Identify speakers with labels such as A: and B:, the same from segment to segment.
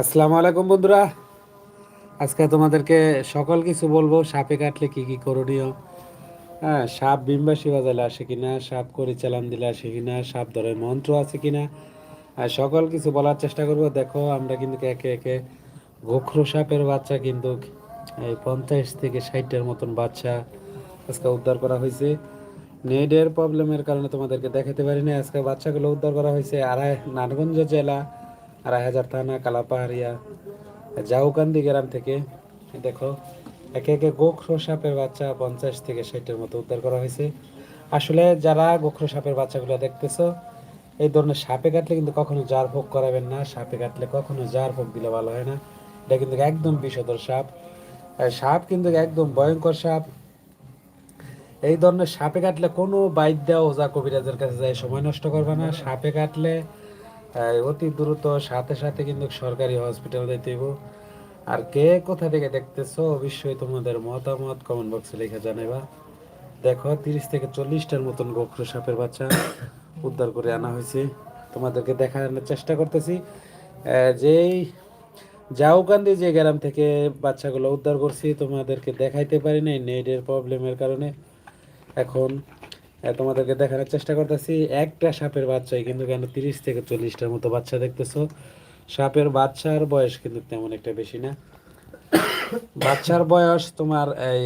A: আসসালামু আলাইকুম বন্ধুরা। আজকে তোমাদেরকে সকল কিছু বলব, সাপে কাটলে কি কি করণীয়? হ্যাঁ সাপ বিম্বাসী বাজালে আসে কিনা, সাপ করি চালান দিলে আসে কিনা, সাপ ধরে মন্ত্র আছে কিনা, আর সকল কিছু বলার চেষ্টা করব। দেখো, আমরা কিন্তু একে একে গোখরো সাপের বাচ্চা কিন্তু এই পঞ্চাশ থেকে ষাটটার মতন বাচ্চা আজকে উদ্ধার করা হয়েছে। নেটের প্রবলেমের কারণে তোমাদেরকে দেখাতে পারিনি, আজকে বাচ্চাগুলো উদ্ধার করা হয়েছে আড়াই নারায়ণগঞ্জ জেলা। আড়াই হাজার থানা, কালাপাহাড়িয়া জাউকান্দি গ্রাম থেকে দেখো, একে একে গোখরো সাপের বাচ্চা পঞ্চাশ থেকে ষাটের মতো উদ্ধার করা হয়েছে। আসলে যারা গোখরো সাপের বাচ্চাগুলো দেখতেছ, এই ধরনের সাপে কাটলে কিন্তু কখনো জার ভোগ করাবেন না, সাপে কাটলে কখনো জার ভোগ দিলে ভালো হয় না। এটা কিন্তু একদম বিষধর সাপ। সাপ কিন্তু একদম ভয়ঙ্কর সাপ। এই ধরনের সাপে কাটলে কোনো বাইর দেওয়া ওজা কবিরাজের কাছে যায় সময় নষ্ট করবে না। সাপে কাটলে অতি দ্রুত সাথে সাথে কিন্তু সরকারি হসপিটাল যেতে হইব। আর কে কোথা থেকে দেখতেছো অবশ্যই তোমাদের মতামত কমেন্ট বক্সে লিখে জানাবা দেখো, তিরিশ থেকে চল্লিশটার মতন গোখরো সাপের বাচ্চা উদ্ধার করে আনা হয়েছে। তোমাদেরকে দেখানোর চেষ্টা করতেছি। যেই জাউকান্দি যে গ্রাম থেকে বাচ্চাগুলো উদ্ধার করছি, তোমাদেরকে দেখাইতে পারি নাই, নেটের প্রবলেমের কারণে। এখন তোমাদেরকে দেখানোর চেষ্টা করতেছি। একটা সাপের বাচ্চাই কিন্তু কেন তিরিশ থেকে চল্লিশটার মতো বাচ্চা দেখতেছো? সাপের বাচ্চার বয়স কিন্তু তেমন একটা বেশি না। বাচ্চার বয়স তোমার এই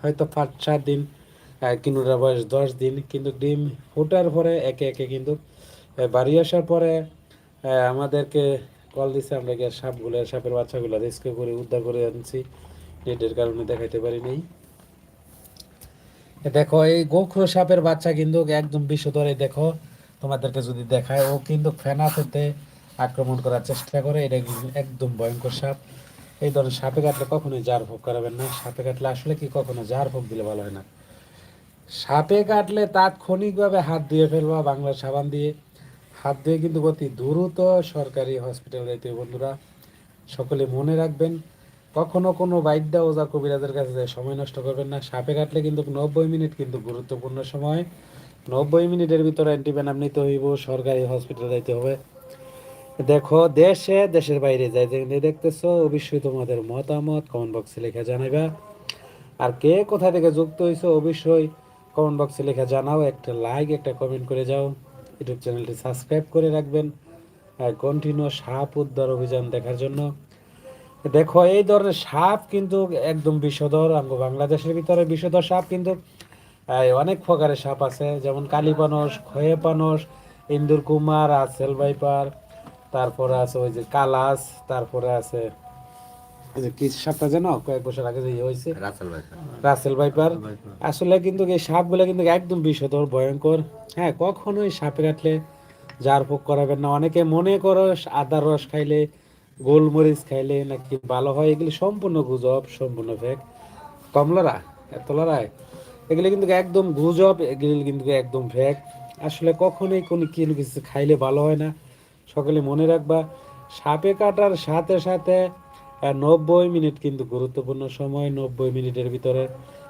A: হয়তো পাঁচ, সাত দিন কিনুটার বয়স দশ দিন, কিন্তু ডিম ফোটার পরে একে একে কিন্তু বাড়ি আসার পরে আমাদেরকে কল দিছে, আমরা গিয়ে সাপগুলো, সাপের বাচ্চাগুলো রেস্কিউ করে, উদ্ধার করে আনছি। নেটের কারণে দেখাইতে পারি নাই। দেখো, এই গোখরো সাপের বাচ্চা কিন্তু একদম বিশ্ব বিষধরে দেখো। তোমাদেরকে যদি দেখায়, ও কিন্তু ফেনা থেকে আক্রমণ করার চেষ্টা করে। এটা একদম ভয়ঙ্কর সাপ। এই ধরনের সাপে কাটলে কখনোই জার ভোগ করাবেন না। সাপে কাটলে আসলে কি কখনো জার ভোগ দিলে ভালো হয় না। সাপে কাটলে তাৎক্ষণিকভাবে হাত ধুয়ে ফেলবা বাংলা সাবান দিয়ে। হাত ধুয়ে কিন্তু অতি দ্রুত সরকারি হসপিটাল হবে বন্ধুরা। সকলে মনে রাখবেন কখনো কোনো বাইদ্যা ওজা কবিরাজের কাছে যায়, সময় নষ্ট করবেন না। সাপে কাটলে কিন্তু নব্বই মিনিট কিন্তু গুরুত্বপূর্ণ সময়। নব্বই মিনিটের ভিতরে অ্যান্টিভেনাম নিতে হইব, সরকারি হসপিটালে যাইতে হবে। দেখো, দেশে, দেশের বাইরে যাই যেখানে দেখতেছো, অবশ্যই তোমাদের মতামত কমেন্ট বক্সে লেখা জানাইবা। আর কে কোথা থেকে যুক্ত হয়েছো অবশ্যই কমেন্ট বক্সে লেখা জানাও। একটা লাইক একটা কমেন্ট করে যাও। ইউটিউব চ্যানেলটি সাবস্ক্রাইব করে রাখবেন। আর কন্টিনিউ সাপ উদ্ধার অভিযান দেখার জন্য। দেখো এই ধরনের সাপ কিন্তু একদম বিষধর আঙ্গ বাংলাদেশের ভিতরে বিষধর সাপ কিন্তু অনেক প্রকারের সাপ আছে। যেমন কালীপানস খয়ে পানস ইন্দুর কুমার আসেল ভাইপার তারপরে আছে ওই যে কালাস তারপরে আছে কি সাপটা জানো কয়েক বছর আগে যে ইয়ে হয়েছে?
B: রাসেল
A: ভাইপার আসলে কিন্তু এই সাপগুলো কিন্তু একদম বিষধর ভয়ঙ্কর। হ্যাঁ কখনোই সাপে কাটলে পোক করাবেন না। অনেকে মনে করো আদার রস খাইলে গোলমরিচ খাইলে নাকি ভালো হয়? এগুলি সম্পূর্ণ গুজব, সম্পূর্ণ ফেক কমলারা এতলারায় এগুলি কিন্তু একদম গুজব, এগুলি কিন্তু একদম ফেক আসলে কখনোই কোনো কোনো কিছু খাইলে ভালো হয় না। সকলে মনে রাখবা, সাপে কাটার সাথে সাথে নব্বই মিনিট কিন্তু গুরুত্বপূর্ণ সময়, নব্বই মিনিটের ভিতরে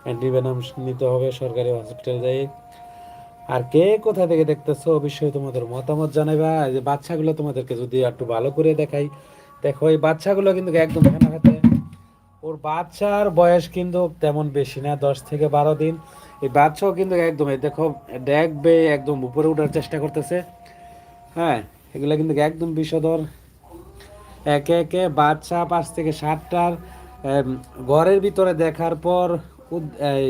A: অ্যান্টিভেনাম নিতে হবে সরকারি হসপিটাল যাই। আর কে কোথা থেকে দেখতেছো? অবশ্যই তোমাদের মতামত জানাইবা। যে বাচ্চাগুলো তোমাদেরকে যদি একটু ভালো করে দেখাই দেখো এই বাচ্চাগুলো কিন্তু একদম হাতে ওর বাচ্চার বয়স কিন্তু তেমন বেশি না দশ থেকে বারো দিন। এই বাচ্চাও কিন্তু একদম দেখো দেখবে একদম উপরে উঠার চেষ্টা করতেছে। হ্যাঁ এগুলো কিন্তু একদম বিষধর। একে একে বাচ্চা পাঁচ থেকে সাতটার ঘরের ভিতরে দেখার পর এই,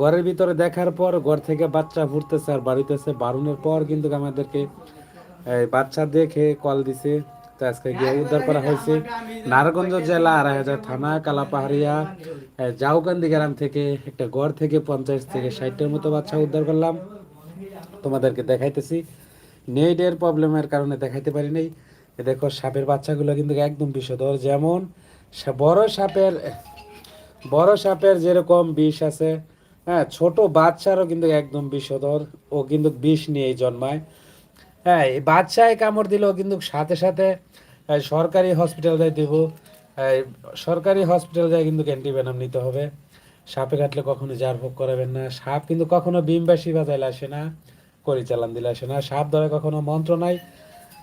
A: ঘরের ভিতরে দেখার পর ঘর থেকে বাচ্চা ফুটতেছে আর বাড়িতেছে। বারুনের পর কিন্তু আমাদেরকে বাচ্চা দেখে কল দিছে। তো আজকে গিয়ে উদ্ধার করা হয়েছে। নারায়ণগঞ্জ জেলা আড়াই হাজার থানা, কালাপাহাড়িয়া জাউকান্দি গ্রাম থেকে একটা গড় থেকে পঞ্চাশ থেকে ষাটটার মতো বাচ্চা উদ্ধার করলাম। তোমাদেরকে দেখাইতেছি। নেটের প্রবলেমের কারণে দেখাইতে পারি নাই। দেখো, সাপের বাচ্চাগুলো কিন্তু একদম বিষধর। যেমন বড় সাপের বড় সাপের যেরকম বিষ আছে হ্যাঁ ছোট বাচ্চারও কিন্তু একদম বিষধর। ও কিন্তু বিষ নিয়েই জন্মায়। হ্যাঁ এই বাচ্চায় কামড় দিলেও কিন্তু সাথে সাথে সরকারি হসপিটাল যাই দেবো সরকারি হসপিটাল যাই কিন্তু অ্যান্টিভেনাম নিতে হবে। সাপে কাটলে কখনো জার ভোগ করাবেন না, সাপ কিন্তু কখনো বিমবাসী বাজাইলে আসে না করি চালান দিলে আসে না, সাপ ধরে কখনো মন্ত্র নাই।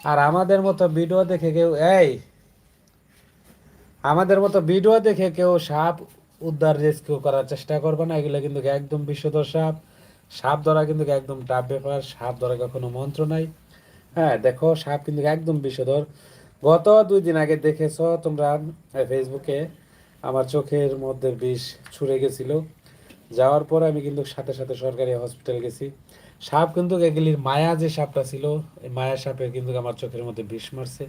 A: আর আমাদের মতো ভিডিও দেখে কেউ, এই, আমাদের মতো ভিডিও দেখে কেউ সাপ উদ্ধার রেস্কিউ করার চেষ্টা করবে না, এগুলো কিন্তু একদম বিশ্বধর সাপ। সাপ ধরা কিন্তু একদম টাফ ব্যাপার সাপ ধরা কখনো মন্ত্র নাই। হ্যাঁ দেখো, সাপ কিন্তু একদম বিষধর গত দুই দিন আগে দেখেছ তোমরা ফেসবুকে আমার চোখের মধ্যে বিষ ছুঁড়ে গেছিল। যাওয়ার পর আমি কিন্তু সাথে সাথে সরকারি হসপিটাল গেছি। সাপ কিন্তু এগুলির মায়া যে সাপটা ছিল, এই মায়া সাপের কিন্তু আমার চোখের মধ্যে বিষ মারছে।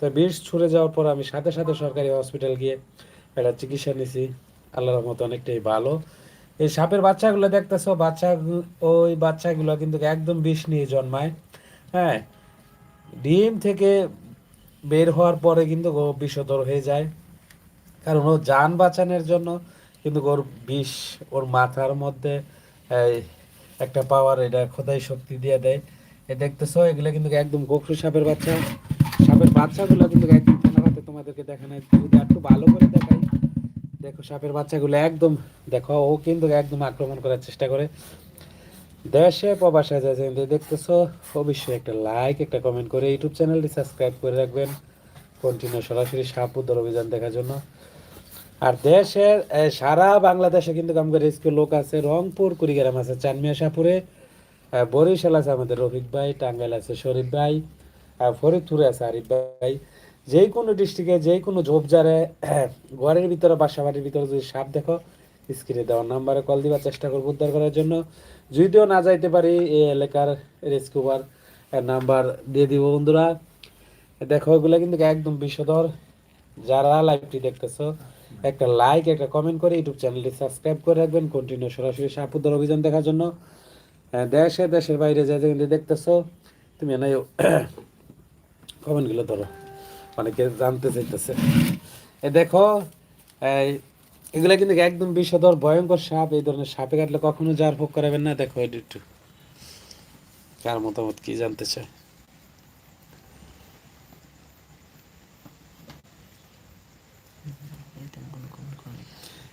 A: তো বিষ ছুঁড়ে যাওয়ার পর আমি সাথে সাথে সরকারি হসপিটাল গিয়ে একটা চিকিৎসা নিছি। আল্লাহর মতো অনেকটাই ভালো। এই সাপের বাচ্চাগুলো দেখতেছো, বাচ্চা, ওই বাচ্চাগুলো কিন্তু একদম বিষ নিয়ে জন্মায়। হ্যাঁ ডিম থেকে বের হওয়ার পরে কিন্তু ও বিষধর হয়ে যায়। কারণ ও যান বাঁচানোর জন্য কিন্তু ওর বিষ, ওর মাথার মধ্যে একটা পাওয়ার এটা খোদাই শক্তি দিয়ে দেয়। এ দেখতেছো, এগুলো কিন্তু একদম গোখরু সাপের বাচ্চা। সাপের বাচ্চাগুলো কিন্তু একদম ক্যামেরাতে তোমাদেরকে দেখানো যদি একটু ভালো করে দেখাই। দেখো, সাপের বাচ্চাগুলো একদম, দেখো, ও কিন্তু একদম আক্রমণ করার চেষ্টা করে। দেশে প্রবাসে যাচ্ছে কিন্তু দেখতেছো অবশ্যই একটা লাইক একটা কমেন্ট করে ইউটিউব চ্যানেলটি সাবস্ক্রাইব করে রাখবেন। কন্টিনিউ সরাসরি সাপ উদ্ধার অভিযান দেখার জন্য। আর দেশের সারা বাংলাদেশে কিন্তু আমাদের রেস্কিউ লোক আছে রংপুর কুড়িগ্রাম আছে চানমিয়া আহ, বরিশাল আছে আমাদের রফিক ভাই টাঙ্গাইল আছে শরীফ ভাই ফরিদপুরে আছে আরিফ ভাই। যে কোনো ডিস্ট্রিক্টে যে কোনো ঝোপঝাড়ে ঘরের ভিতরে বাসা বাড়ির ভিতরে যদি সাপ দেখো স্ক্রিনে দেওয়ার নাম্বারে কল দিবার চেষ্টা করব উদ্ধার করার জন্য। যদিও না যাইতে পারি, এই এলাকার রেস্কিউবার নাম্বার দিয়ে দিব বন্ধুরা। দেখো, এগুলো কিন্তু একদম বিষধর। যারা লাইভটি দেখতেছো, একটা লাইক একটা কমেন্ট করে ইউটিউব চ্যানেলটি সাবস্ক্রাইব করে রাখবেন। কন্টিনিউ সরাসরি সাপ অভিযান দেখার জন্য। দেশে, দেশের বাইরে যা কিন্তু দেখতেছো, তুমি না কমেন্টগুলো ধরো। অনেকে জানতে চাইতেছে। এ দেখো, এই এগুলা কিন্তু একদম বিষধর, ভয়ঙ্কর সাপ, এই ধরনের সাপে কাটলে কখনো যার ভোগ করাবেন না, দেখো একটু কার মতামত, কি জানতে চায়?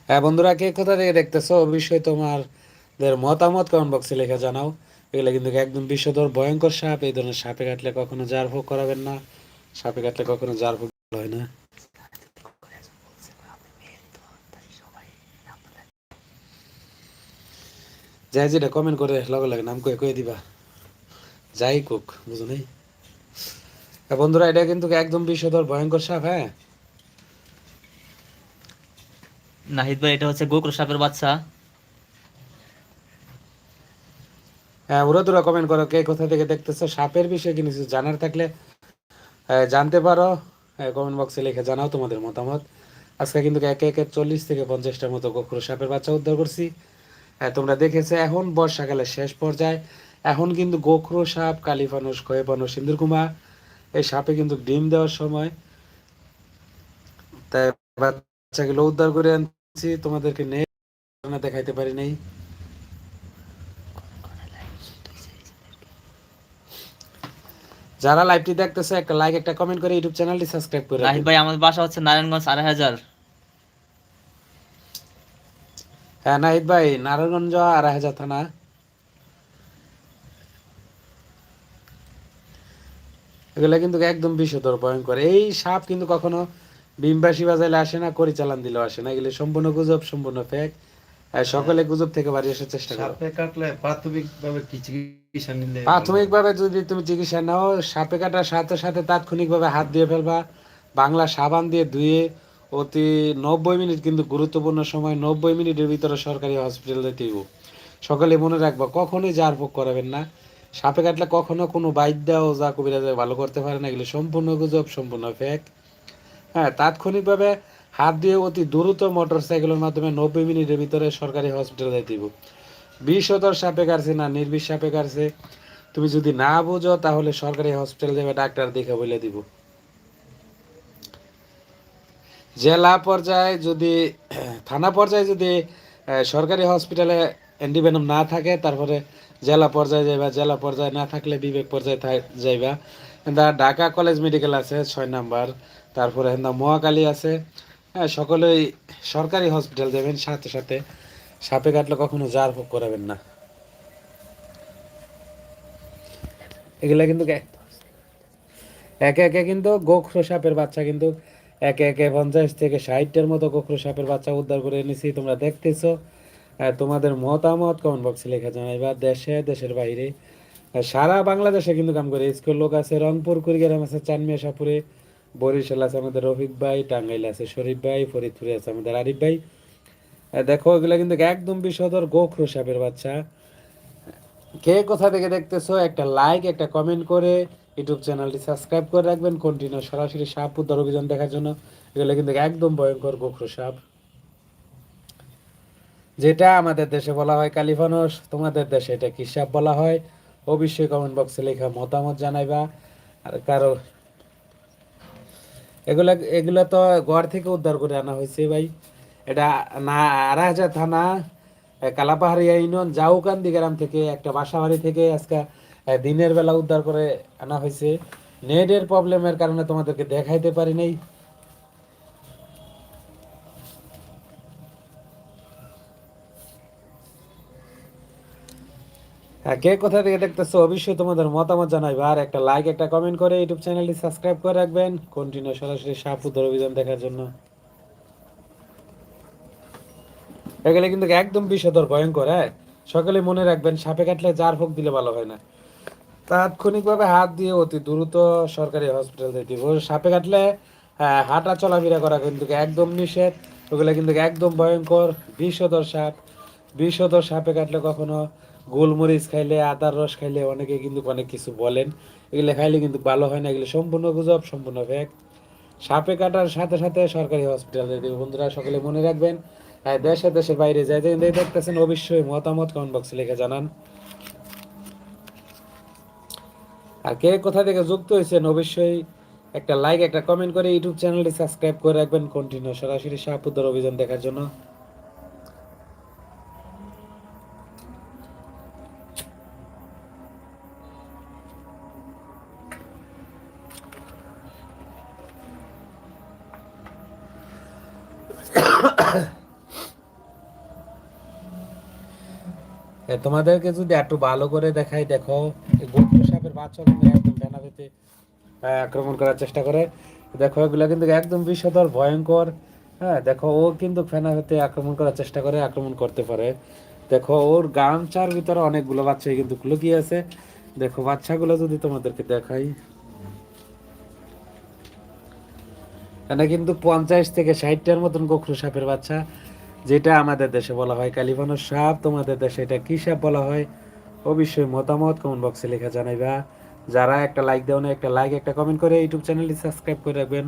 A: হ্যাঁ বন্ধুরা, কে কোথা থেকে দেখতেছো? অবশ্যই তোমাদের মতামত কমেন্ট বক্সে লিখে জানাও। এগুলো কিন্তু একদম বিষধর, ভয়ঙ্কর সাপ, এই ধরনের সাপে কাটলে কখনো জার ভোগ করাবেন না, সাপে কাটলে কখনো জার ভোগ হয় না। যাই যেটা কমেন্ট করে লগে লাগে নাম কয়ে কয়ে দিবা। যাই কোক বুঝো নাই? হ্যাঁ বন্ধুরা এটা কিন্তু একদম বিষধর ভয়ঙ্কর সাপ হ্যাঁ
B: নাহিদ ভাই এটা হচ্ছে গোকুল সাপের বাচ্চা।
A: হ্যাঁ ওরা তোরা কমেন্ট করো কে কোথা থেকে দেখতেছো? সাপের বিষয়ে কি কিছু জানার থাকলে জানতে পারো। কমেন্ট বক্সে লিখে জানাও তোমাদের মতামত। আজকে কিন্তু একে একে চল্লিশ থেকে পঞ্চাশটার মতো গোখরো সাপের বাচ্চা উদ্ধার করছি। হ্যাঁ, তোমরা দেখেছ এখন বর্ষাকালের শেষ পর্যায়ে। এখন কিন্তু গোখরো সাপ কালিফানুস খয়েপানুস সিন্দুরকুমা এই সাপে কিন্তু ডিম দেওয়ার সময়। তাই বাচ্চাগুলো উদ্ধার করে আনছি তোমাদেরকে নেই দেখাইতে পারি নাই। যারা লাইভটি দেখতেছে একটা লাইক একটা কমেন্ট করে ইউটিউব চ্যানেলটি সাবস্ক্রাইব করে
B: ভাই আমাদের বাসা হচ্ছে নারায়ণগঞ্জ আড়াই হাজার।
A: হ্যাঁ নাহিদ ভাই নারায়ণগঞ্জ আড়াই হাজার থানা। এগুলা কিন্তু একদম বিষধর ভয়ঙ্কর। এই সাপ কিন্তু কখনো বিমবাসী বাজাইলে আসে না করি চালান দিলেও আসে না। এগুলো সম্পূর্ণ গুজব সম্পূর্ণ ফেক সকলে গুজব থেকে বাড়ি আসার চেষ্টা করো।
C: সাপে কাটলে প্রাথমিক ভাবে কি চিকিৎসা নিলে?
A: প্রাথমিকভাবে যদি তুমি চিকিৎসা নাও সাপে কাটার সাথে সাথে তাৎক্ষণিকভাবে হাত দিয়ে ফেলবা বাংলা সাবান দিয়ে ধুয়ে অতি নব্বই মিনিট কিন্তু গুরুত্বপূর্ণ সময় নব্বই মিনিটের ভিতরে সরকারি হসপিটালে দিব সকলে মনে রাখবা, কখনোই জার ভোগ করাবেন না। সাপে কাটলে কখনো কোনো বাইদ দেওয়া যা কবিরাজে ভালো করতে পারে না, এগুলো সম্পূর্ণ গুজব, সম্পূর্ণ ফেক হ্যাঁ তাৎক্ষণিকভাবে হাত দিয়ে অতি দ্রুত মোটর সাইকেলের মাধ্যমে নব্বই মিনিটের ভিতরে সরকারি হসপিটালে দিব বিষধর সাপে কাটছে না, নির্বিষ সাপে কাটছে। তুমি যদি না বুঝো, তাহলে সরকারি হসপিটাল যাবে, ডাক্তার দেখে বলে দিব। জেলা পর্যায়ে যদি, থানা পর্যায়ে যদি সরকারি হসপিটালে অ্যান্টিভেনম না থাকে, তারপরে জেলা পর্যায়ে যাইবা, জেলা পর্যায়ে না থাকলে বিবেক পর্যায়ে যাইবা। কিন্তু ঢাকা কলেজ মেডিকেল আছে, ছয় নাম্বার। তারপরে হেন্দা মহাকালী আছে। হ্যাঁ সকলেই সরকারি হসপিটাল যাবেন সাথে সাথে। সাপে কাটলে কখনো জার ভোগ করাবেন না। এগুলা কিন্তু একে একে কিন্তু গোখ সাপের বাচ্চা কিন্তু একে একে পঞ্চাশ থেকে ষাটটার মতো গোখরো সাপের বাচ্চা উদ্ধার করে এনেছি, তোমরা দেখতেছো। তোমাদের মতামত কমেন্ট বক্সে লেখা জানাইবা, দেশে, দেশের বাইরে। সারা বাংলাদেশে কিন্তু কাম করে স্কুল লোক আছে, রংপুর, কুড়িগ্রাম আছে, চানমিয়া সাপুরে বরিশাল আছে আমাদের রফিক ভাই, টাঙ্গাইল আছে শরীফ ভাই, ফরিদপুরে আছে আমাদের আরিফ ভাই। দেখো, এগুলা কিন্তু একদম বিষধর গোখরো সাপের বাচ্চা। কে কোথা থেকে দেখতেছো, একটা লাইক একটা কমেন্ট করে। ইউটিউব চ্যানেলটি সাবস্ক্রাইব করে রাখবেন। কন্টিনিউ সরাসরি সাপ উদ্ধার অভিযান দেখার জন্য। এগুলো কিন্তু একদম ভয়ঙ্কর গোখরো সাপ। যেটা আমাদের দেশে বলা হয় কালিফানস। তোমাদের দেশে এটা কি সাপ বলা হয়? অবশ্যই কমেন্ট বক্সে লেখা মতামত জানাইবা। আর কারও এগুলা এগুলা তো ঘর থেকে উদ্ধার করে আনা হয়েছে ভাই। এটা না আড়াহাজার থানা এ, কালাপাহাড়িয়া ইউনিয়ন জাউকান্দি গ্রাম থেকে একটা বাসাবাড়ি থেকে আজকে দিনের বেলা উদ্ধার করে আনা হয়েছে। নেটের প্রবলেমের কারণে তোমাদেরকে দেখাইতে পারি নাই। হ্যাঁ, কে কোথা থেকে দেখতেছো অবশ্যই তোমাদের মতামত জানাইবা। আর একটা লাইক একটা কমেন্ট করে ইউটিউব চ্যানেলটি সাবস্ক্রাইব করে রাখবেন। কন্টিনিউ সরাসরি সাপ উদ্ধার অভিযান দেখার জন্য। এগুলো কিন্তু একদম বিষধর ভয়ঙ্কর হ্যাঁ? সকালে মনে রাখবেন সাপে কাটলে জার ফোক দিলে ভালো হয় না। তাৎক্ষণিকভাবে হাত দিয়ে অতি দ্রুত সরকারি হসপিটাল হবে। সাপে কাটলে আহ, হাঁটা চলাফেরা করা কিন্তু একদম নিষেধ। ওগুলো কিন্তু একদম ভয়ঙ্কর। বিষধর সাপ। বিষধর সাপে কাটলে কখনো গোলমরিচ খাইলে আদার রস খাইলে অনেকে কিন্তু অনেক কিছু বলেন। এগুলো খাইলে কিন্তু ভালো হয় না এগুলো সম্পূর্ণ গুজব সম্পূর্ণ ফেক সাপে কাটার সাথে সাথে সরকারি হসপিটালে দেবে। বন্ধুরা সকলে মনে রাখবেন আর দেশে দেশের বাইরে যাই দেখতেছেন অবশ্যই মতামত কমেন্ট বক্সে লিখে জানান। আর কে কোথা থেকে যুক্ত হয়েছেন অবশ্যই একটা লাইক একটা কমেন্ট করে ইউটিউব চ্যানেলটি সাবস্ক্রাইব করে রাখবেন কন্টিনিউ সরাসরি সাপুদ্দার অভিযান দেখার জন্য। তোমাদেরকে যদি একটু ভালো করে দেখাই, দেখো আক্রমণ করার চেষ্টা করে। দেখো, এগুলো কিন্তু একদম বিষধর, ভয়ঙ্কর। হ্যাঁ দেখো, ও কিন্তু ফেনা পেতে আক্রমণ করার চেষ্টা করে, আক্রমণ করতে পারে। দেখো, ওর গামছার ভিতরে অনেকগুলো বাচ্চা কিন্তু লুকিয়ে আছে। দেখো, বাচ্চাগুলো যদি তোমাদেরকে দেখাই। এখানে কিন্তু পঞ্চাশ থেকে ষাটটার মতন গোখরু সাপের বাচ্চা, যেটা আমাদের দেশে বলা হয় কালিফানোর সাপ। তোমাদের দেশে এটা কি সাপ বলা হয়? অবশ্যই মতামত কমেন্ট বক্সে লেখা জানাইবা। যারা একটা লাইক দেও না, একটা লাইক একটা কমেন্ট করে ইউটিউব চ্যানেলটি সাবস্ক্রাইব করে রাখবেন।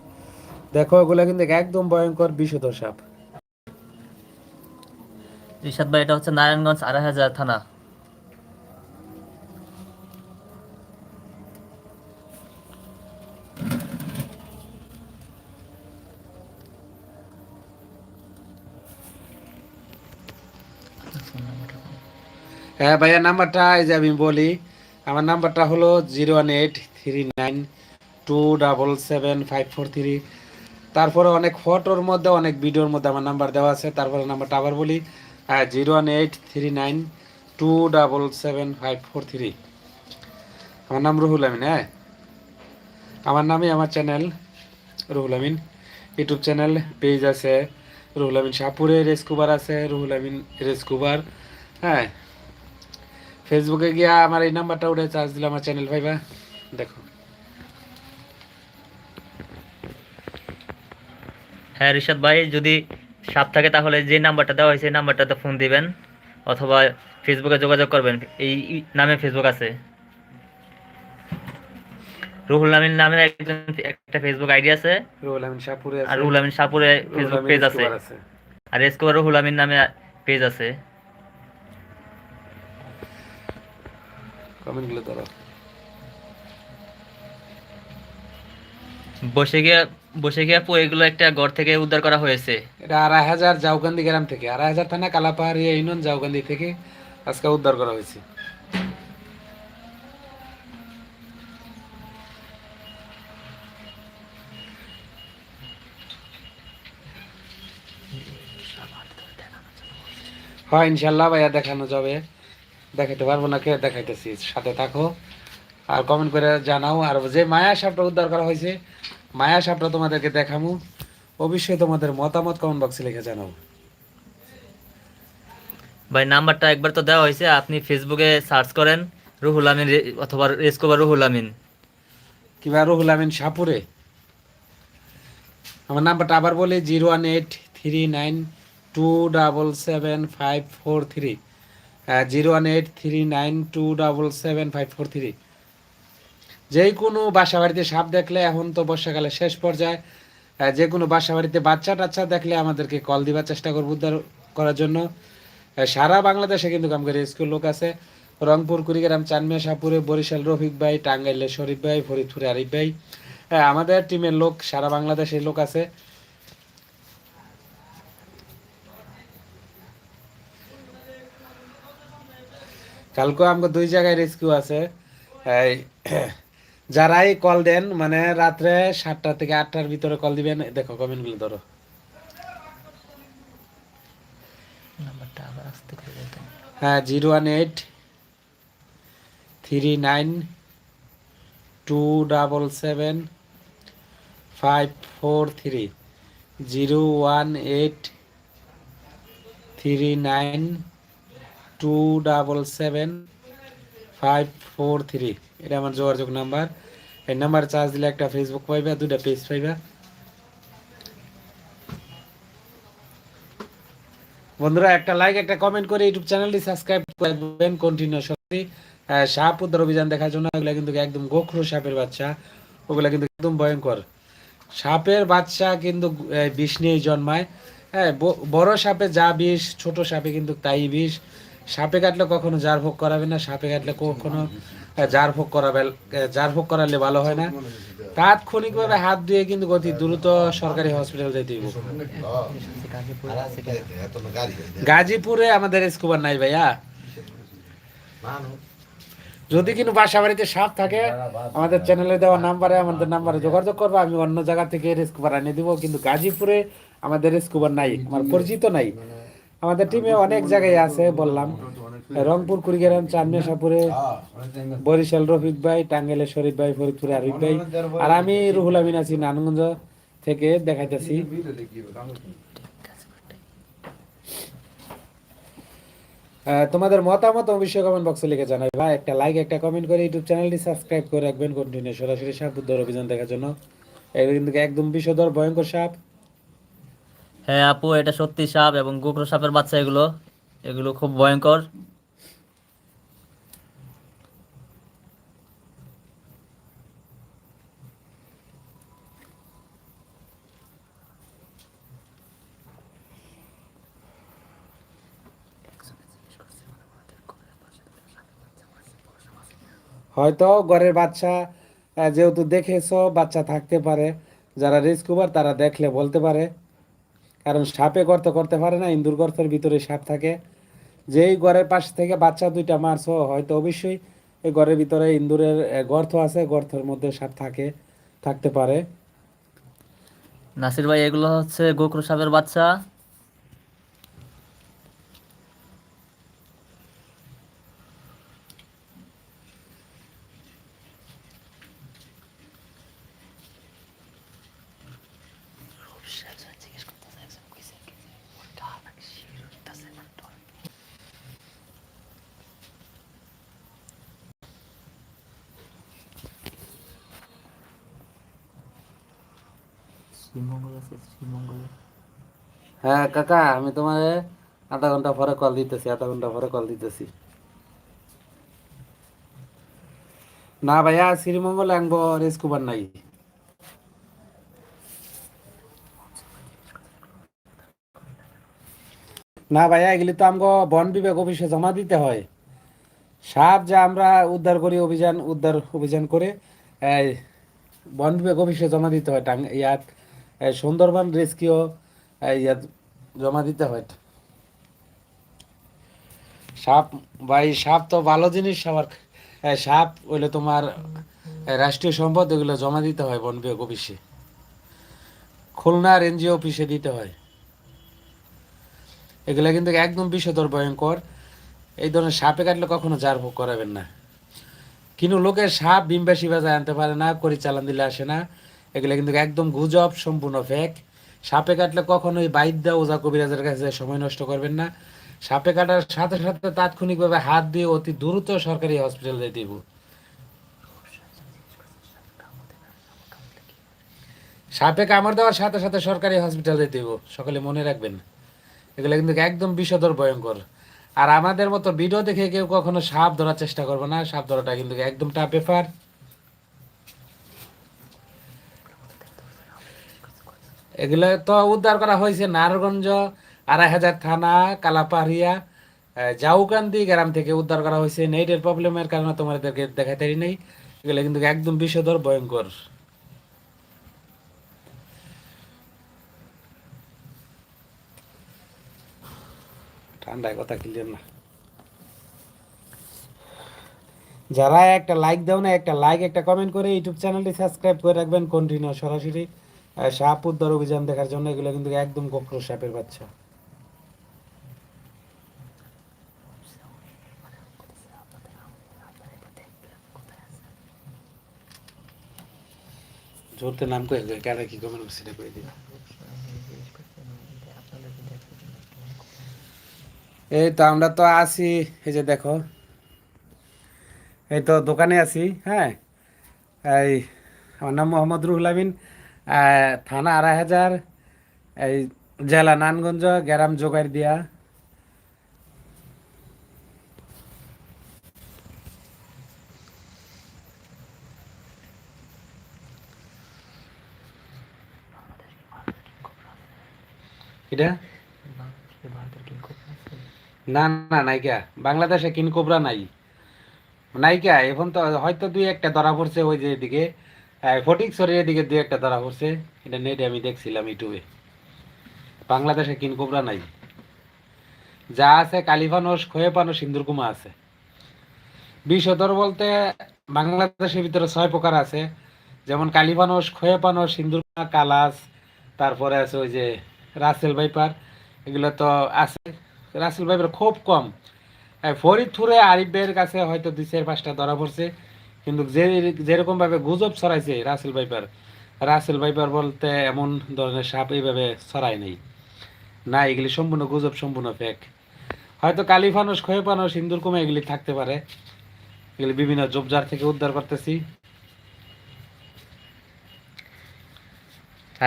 A: দেখো ওগুলো কিন্তু একদম ভয়ঙ্কর বিষধর সাপ।
B: রিশাদ ভাই, এটা হচ্ছে নারায়ণগঞ্জ আড়াই হাজার থানা।
A: হ্যাঁ ভাইয়া নাম্বারটা এই যে আমি বলি, আমার নাম্বারটা হলো zero one eight three nine two double seven five four three. তারপরে অনেক ফটোর মধ্যে, অনেক ভিডিওর মধ্যে আমার নাম্বার দেওয়া আছে, তারপরে নাম্বারটা আবার বলি হ্যাঁ zero one eight three nine two double seven five four three. আমার নাম রুহুল আমিন হ্যাঁ? আমার নামই, আমার channel Ruhul Amin. YouTube channel page আছে রুহুল আমিন শাহপুরে রেস্কুবার আছে, রুহুল আমিন রেস্কুবার হ্যাঁ? ফেসবুকে গিয়া আমার এই নাম্বারটা উঠে চার্জ দিলে আমার চ্যানেল পাইবা দেখো।
B: হ্যাঁ রিশাদ ভাই যদি সাপ থাকে তাহলে যে নাম্বারটা দেওয়া হয়েছে এই নাম্বারটাতে ফোন দিবেন অথবা ফেসবুকে যোগাযোগ করবেন। এই নামে ফেসবুক আছে। রুহুল আমিন নামের একজন একটা ফেসবুক আইডি আছে।
A: রুহুল আমিন শাহপুরে
B: আর রুহুল আমিন শাহপুরে ফেসবুক পেজ আছে।
A: আছে।
B: আর এসকোবার রুহুল আমিন নামে পেজ আছে।
A: কমেন্টগুলো ধরো।
B: বসে গিয়ে বসে গিয়ে এগুলো একটা ঘর থেকে উদ্ধার করা হয়েছে।
A: এটা আড়াই হাজার জাউকান্দি গ্রাম থেকে আড়াই হাজার থানা কালাপাহাড়ি ইউনিয়ন জাউকান্দি থেকে আজকে উদ্ধার করা হয়েছে। হয় ইনশাল্লাহ ভাইয়া দেখানো যাবে। দেখাইতে পারব না কে দেখাইতেছি? সাথে থাকো আর কমেন্ট করে জানাও। আর যে মায়া সাপটা উদ্ধার করা হয়েছে মায়া সাপটা তোমাদেরকে দেখামু। অবশ্যই তোমাদের মতামত কমেন্ট বক্সে লিখে জানাও।
B: ভাই নাম্বারটা একবার তো দেওয়া হয়েছে আপনি ফেসবুকে সার্চ করেন রুহুল আমিন অথবা রেসকোবার রুহুল আমিন।
A: কিংবা রুহুল আমিন সাপুরে? আমার নাম্বারটা আবার বলি zero one eight three nine two double seven five four three. Zero one eight three nine two double seven five four three. যে কোনো বাসা বাড়িতে সাপ দেখলে এখন তো বর্ষাকালে শেষ পর্যায়ে যে কোনো বাসা বাড়িতে বাচ্চা টাচ্চা দেখলে আমাদেরকে কল দিবার চেষ্টা করব উদ্ধার করার জন্য। সারা বাংলাদেশে কিন্তু কাম করে স্কুল লোক আছে। রংপুর, কুড়িগ্রাম, চানমিয়া, শাহপুরে, বরিশাল, রফিক ভাই, টাঙ্গাইলে শরীফ ভাই, ফরিদপুরে আরিফ ভাই। আমাদের টিমের লোক, সারা বাংলাদেশের লোক আছে। কালকে আমাকে দুই জায়গায় রেস্কিউ আছে। যারাই কল দেন মানে রাত্রে সাতটা থেকে আটটার ভিতরে কল দিবেন। দেখো কমেন্টগুলো ধরো। হ্যাঁ zero one eight three nine two double seven five four three zero one eight three nine two double seven five four three এটা আমার যোগাযোগ নাম্বার। এই চার্জ দিলে একটা ফেসবুক পাইবা দুটা পেজ পাইবা। বন্ধুরা, একটা লাইক একটা কমেন্ট করে ইউটিউব চ্যানেলটি সাবস্ক্রাইব করবেন কন্টিনিউ সত্যি সাপ উদ্ধার অভিযান দেখার জন্য কিন্তু একদম গোখরো সাপের বাচ্চা। ওগুলা কিন্তু একদম ভয়ঙ্কর। সাপের বাচ্চা কিন্তু বিষ নিয়েই জন্মায়। হ্যাঁ বড় সাপে যা বিষ, ছোট সাপে কিন্তু তাই বিষ। সাপে কাটলে কখনো জার ভোগ করাবে না, সাপে কাটলে কখনো জার ভোগ করাবে জার ভোগ করালে ভালো হয় না। তাৎক্ষণিকভাবে হাত দিয়ে কিন্তু অতি দ্রুত সরকারি হসপিটাল যেতে হবে গাজীপুরে আমাদের স্কুবার নাই ভাইয়া। যদি কিন্তু বাসা বাড়িতে সাপ থাকে, আমাদের চ্যানেলে দেওয়া নাম্বারে আমাদের নাম্বারে যোগাযোগ করব, আমি অন্য জায়গা থেকে স্কুবার এনে দিব, কিন্তু গাজীপুরে আমাদের স্কুবার নাই, আমার পরিচিত নাই। আমাদের টিমে অনেক জায়গায় আছে, বললাম। রংপুর, কুড়িগ্রাম চান্দনেশাপুরে বরিশাল, রফিক ভাই, টাঙ্গাইলে শরীফ ভাই, ফরিদপুরে আরিফ ভাই, আর আমি রুহুল আমিন আছি নারায়ণগঞ্জ থেকে দেখাইতেছি। তোমাদের মতামত অবশ্যই কমেন্ট বক্সে লিখে জানাই। ভাই, একটা লাইক একটা কমেন্ট করে ইউটিউব চ্যানেলটি সাবস্ক্রাইব করে রাখবেন। কন্টিনিউ সরাসরি সাপ উদ্ধার অভিযান দেখার জন্য। একদম বিষধর, ভয়ঙ্কর সাপ।
B: হ্যাঁ আপু, এটা সত্যি সাপ এবং গোকরো সাপের বাচ্চা এগুলো। এগুলো খুব ভয়ঙ্কর।
A: হয়তো ঘরের বাচ্চা যেহেতু দেখেছ, বাচ্চা থাকতে পারে। যারা রেস্কুবার তারা দেখলে বলতে পারে। কারণ সাপে গর্ত করতে পারে না ইন্দুর গর্তের ভিতরে সাপ থাকে। যেই ঘরের পাশ থেকে বাচ্চা দুইটা মারছো হয়তো অবশ্যই এই ঘরের ভিতরে ইন্দুরের গর্ত আছে গর্তের মধ্যে সাপ থাকে থাকতে পারে।
B: নাসির ভাই এগুলো হচ্ছে গোকরো সাপের বাচ্চা।
A: হ্যাঁ কাকা, আমি আধা ঘণ্টা পরে কল দিতেছি, আধা ঘণ্টা পরে কল দিতেছি। না ভাইয়া, শ্রীমঙ্গল আনব নাই। না ভাইয়া, এগুলি তো আমগো বন বিভাগ অফিসে জমা দিতে হয়। সাপ যা আমরা উদ্ধার করি, অভিযান, উদ্ধার অভিযান করে বন বিভাগ অফিসে জমা দিতে হয় ইয়াত সুন্দরবন রেস্কিউ ইয়াত জমা দিতে হয়। সাপ ভাই সাপ তো ভালো জিনিস এই, সাপ হইলে তোমার রাষ্ট্রীয় সম্পদ এগুলো জমা দিতে হয় বন বিভাগ অফিসে। খুলনার এনজিও অফিসে দিতে হয়। এগুলো কিন্তু একদম বিষধর ভয়ঙ্কর। এই ধরনের সাপে কাটলে কখনো জার করাবেন না। কিন্তু লোকের সাপ বিম্বাসী বাজায় আনতে পারে না করি চালান দিলে আসে না। এগুলো কিন্তু একদম গুজব সম্পূর্ণ ফেক সাপে কাটলে কখনোই বাইর দেওয়া ওজা কবিরাজের কাছে সময় নষ্ট করবেন না। সাপে কাটার সাথে সাথে তাৎক্ষণিকভাবে হাত দিয়ে অতি দ্রুত সরকারি হসপিটালে দিব। সাপে কামড় দেওয়ার সাথে সাথে সরকারি হসপিটালে দিব। সকলে মনে রাখবেন। এগুলো কিন্তু একদম বিষধর, ভয়ঙ্কর। আর আমাদের মতো ভিডিও দেখে কেউ কখনো সাপ ধরার চেষ্টা করবে না। সাপ ধরাটা কিন্তু একদম টাপ ব্যাপার এগুলো তো উদ্ধার করা হয়েছে নারায়ণগঞ্জ আড়াই হাজার থানা, কালাপাহাড়িয়া জাউকান্দি গ্রাম থেকে উদ্ধার করা হয়েছে। নেটের প্রবলেমের কারণে তোমাদেরকে দেখাতে নেই। এগুলো কিন্তু একদম বিষধর, ভয়ঙ্কর। ঠান্ডায় কথা ক্লিয়ার না। যারা একটা লাইক দাও না, একটা লাইক একটা কমেন্ট করে ইউটিউব চ্যানেলটি সাবস্ক্রাইব করে রাখবেন কন্টিনিউ সরাসরি। সাপ উদ্ধার অভিযান দেখার জন্য এগুলো কিন্তু একদম গোখরো সাপের বাচ্চা। জোরতে নাম কয়ে কেডা কি কমেন্ট এটা কয়ে দিবা? এই তো আমরা তো আছি এই যে দেখো। এই তো দোকানে আছি হ্যাঁ? এই আমার নাম মোহাম্মদ রুহুল আমিন। থানা আড়াই হাজার, এই জেলা নানগঞ্জ, গ্রাম জোগাড় দিয়া। এটা? না না, নাইকা। বাংলাদেশে কিন কোবরা নাই। নাইকা, এখন তো হয়তো দুই একটা ধরা পড়ছে ওই যে এদিকে। ফটিক শরীরের দিকে দুই একটা ধরা এটা নেটে আমি দেখছিলাম ইউটিউবে। বাংলাদেশে কিন কোবরা নাই। যা আছে কালিফানোস খোয়েপানো সিন্দুরকুমা আছে। বিষধর বলতে বাংলাদেশের ভিতরে ছয় প্রকার আছে। যেমন কালিফানোস কালাস, তারপরে আছে ওই যে রাসেল ভাইপার। এগুলো তো আছে। রাসেল ভাইপার খুব কম। ফরিদপুরে আরিফের কাছে হয়তো দুই চার পাঁচটা ধরা পড়ছে। কিন্তু যে যেরকম ভাবে গুজব ছড়াইছে রাসেল ভাইপার রাসেল ভাইপার বলতে এমন ধরনের সাপ এইভাবে ছড়ায় নেই। না, এগুলি সম্পূর্ণ গুজব, সম্পূর্ণ ফেক হয়তো কালিফানুস খয়েপানুস সিন্দুর কমে এগুলি থাকতে পারে। এগুলি বিভিন্ন জবজার থেকে উদ্ধার করতেছি।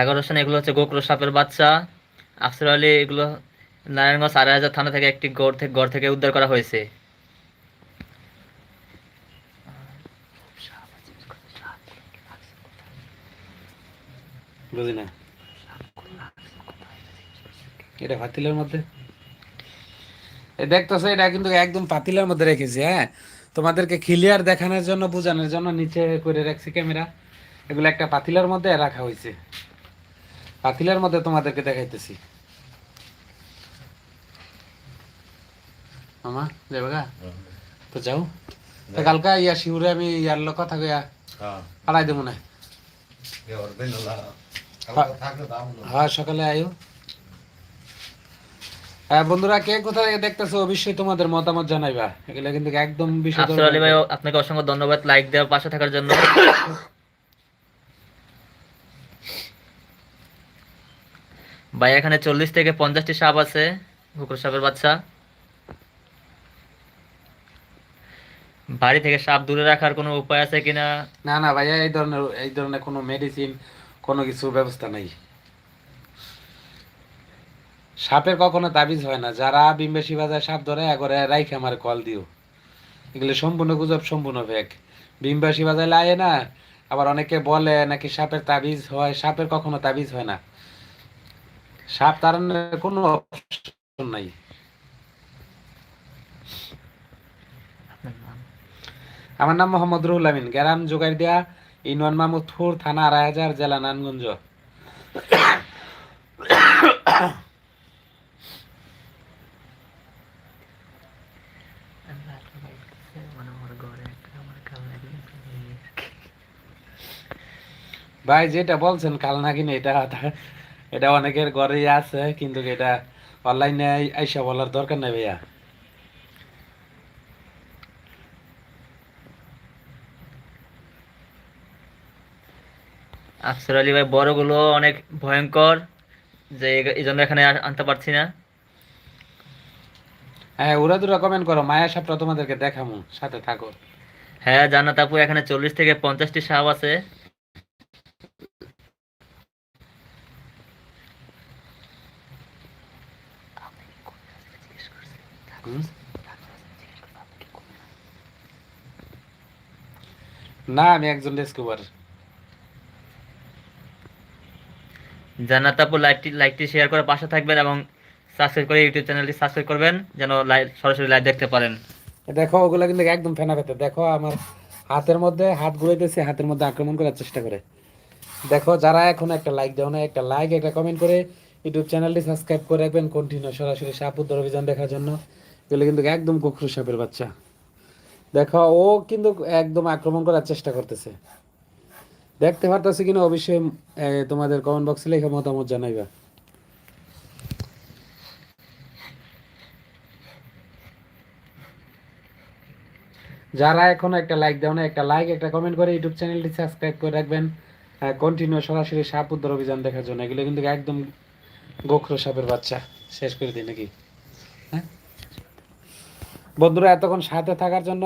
B: এগারো হোসেন, এগুলো হচ্ছে গোকরো সাপের বাচ্চা। আফসর আলী, এগুলো নারায়ণগঞ্জ আড়াই হাজার থানা থেকে একটি গড় থেকে গড় থেকে উদ্ধার করা হয়েছে।
A: বুঝি না এটা পাতিলের মধ্যে? দেখতেছো এটা কিন্তু একদম পাতিলের মধ্যে রেখেছি হ্যাঁ? তোমাদেরকে ক্লিয়ার দেখানোর জন্য বোঝানোর জন্য নিচে করে রাখছি ক্যামেরা এগুলো একটা পাতিলের মধ্যে রাখা হয়েছে। পাতিলের মধ্যে তোমাদেরকে দেখাইতেছি। মামা যাবে গা। তো যাও। কালকা ইয়া শিউরে আমি ইয়ার লোক কথা কইয়া আড়াই দেবো না। হ্যাঁ। সকালে আয়ো। হ্যাঁ বন্ধুরা কে কোথায় দেখতেছো? অবশ্যই তোমাদের মতামত জানাইবা। এগুলো কিন্তু একদম বিষয়
B: আফসর আলী ভাই আপনাকে অসংখ্য ধন্যবাদ। লাইক দেওয়ার পাশে থাকার জন্য। ভাই এখানে চল্লিশ থেকে পঞ্চাশটি সাপ আছে কুকুর সাপের বাচ্চা। বাড়ি থেকে সাপ দূরে রাখার কোনো উপায় আছে কিনা?
A: না না ভাইয়া, এই ধরনের এই ধরনের কোনো মেডিসিন কোনো কিছু ব্যবস্থা নাই। সাপের কখনো তাবিজ হয় না। যারা বিম্বেশি বাজার সাপ ধরে, একবারে রাইখে আমার কল দিও। এগুলো সম্পূর্ণ গুজব, সম্পূর্ণ ফেক বিম্বাসী বাজাইলে আয় না, আবার অনেকে বলে নাকি সাপের তাবিজ হয়, সাপের কখনো তাবিজ হয় না। সাপ তাড়ানোর কোনো অপশন নাই। আমার নাম মোহাম্মদ রুহুল আমিন। গ্রাম জোগাইদিয়া ইউনিয়ন মামুদপুর, থানা আড়াই হাজার জেলা নানগঞ্জ। ভাই, যেটা বলছেন কাল নাকি এটা এটা অনেকের ঘরেই আছে, কিন্তু এটা অনলাইনে আইসা বলার দরকার নাই ভাইয়া।
B: আফসর আলী ভাই বড়গুলো অনেক ভয়ঙ্কর যে এই জন্য এখানে আনতে পারছি না।
A: হ্যাঁ ওরা দুরা কমেন্ট করো মায়া সাপটা তোমাদেরকে দেখামু সাথে থাকো।
B: হ্যাঁ জান্নাত আপু এখানে চল্লিশ থেকে পঞ্চাশটি সাপ আছে।
A: না আমি একজন ডিসকভার
B: জান্নাত আপু লাইকটি লাইকটি শেয়ার করে পাশে থাকবেন এবং সাবস্ক্রাইব করে ইউটিউব চ্যানেলটি সাবস্ক্রাইব করবেন, যেন লাইভ সরাসরি লাইভ দেখতে পারেন।
A: দেখো, ওগুলা কিন্তু একদম ফেনা পেতে দেখো, আমার হাতের মধ্যে হাত ঘুরাইতেছে, হাতের মধ্যে আক্রমণ করার চেষ্টা করে। দেখো, যারা এখন একটা লাইক দাও না একটা লাইক একটা কমেন্ট করে ইউটিউব চ্যানেলটি সাবস্ক্রাইব করে রাখবেন কন্টিনিউ সরাসরি সাপ অভিযান দেখার জন্য। এগুলো কিন্তু একদম গোখরু সাপের বাচ্চা। দেখো, ও কিন্তু একদম আক্রমণ করার চেষ্টা করতেছে। দেখতে পারতেছি কিনা, অবশ্যই তোমাদের কমেন্ট বক্সে লিখে মতামত জানাইবা। যারা এখনও একটা লাইক দাও না, একটা লাইক একটা কমেন্ট করে ইউটিউব চ্যানেলটি সাবস্ক্রাইব করে রাখবেন। কন্টিনিউ সরাসরি সাপ উদ্ধার অভিযান দেখার জন্য। এগুলো কিন্তু একদম গোখর সাপের বাচ্চা। শেষ করে দিই নাকি? হ্যাঁ? বন্ধুরা, এতক্ষণ সাথে থাকার জন্য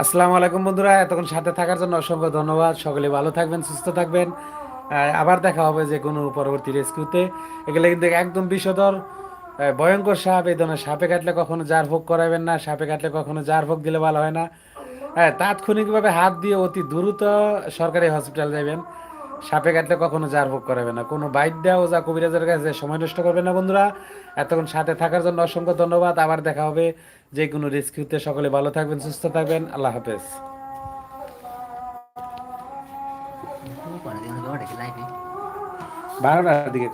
A: আসসালামু আলাইকুম বন্ধুরা, এতক্ষণ সাথে থাকার জন্য অসংখ্য ধন্যবাদ। সকলে ভালো থাকবেন, সুস্থ থাকবেন। আবার দেখা হবে যে কোনো পরবর্তী রেস্কিউতে। এগুলো কিন্তু একদম বিষধর ভয়ঙ্কর সাপ। এই ধরনের সাপে কাটলে কখনো জার ভোগ করাবেন না, সাপে কাটলে কখনো জার ভোগ দিলে ভালো হয় না। হ্যাঁ তাৎক্ষণিকভাবে হাত দিয়ে অতি দ্রুত সরকারি হসপিটাল যাবেন সাপে কাটলে কখনো জার ভোগ করাবে না। কোনো বাইট দেওয়া যা কবিরাজের কাছে সময় নষ্ট করবে না বন্ধুরা। এতক্ষণ সাথে থাকার জন্য অসংখ্য ধন্যবাদ। আবার দেখা হবে যে কোনো রেস্কিউতে সকলে ভালো থাকবেন, সুস্থ থাকবেন। আল্লাহ হাফেজ। বারোটার দিকে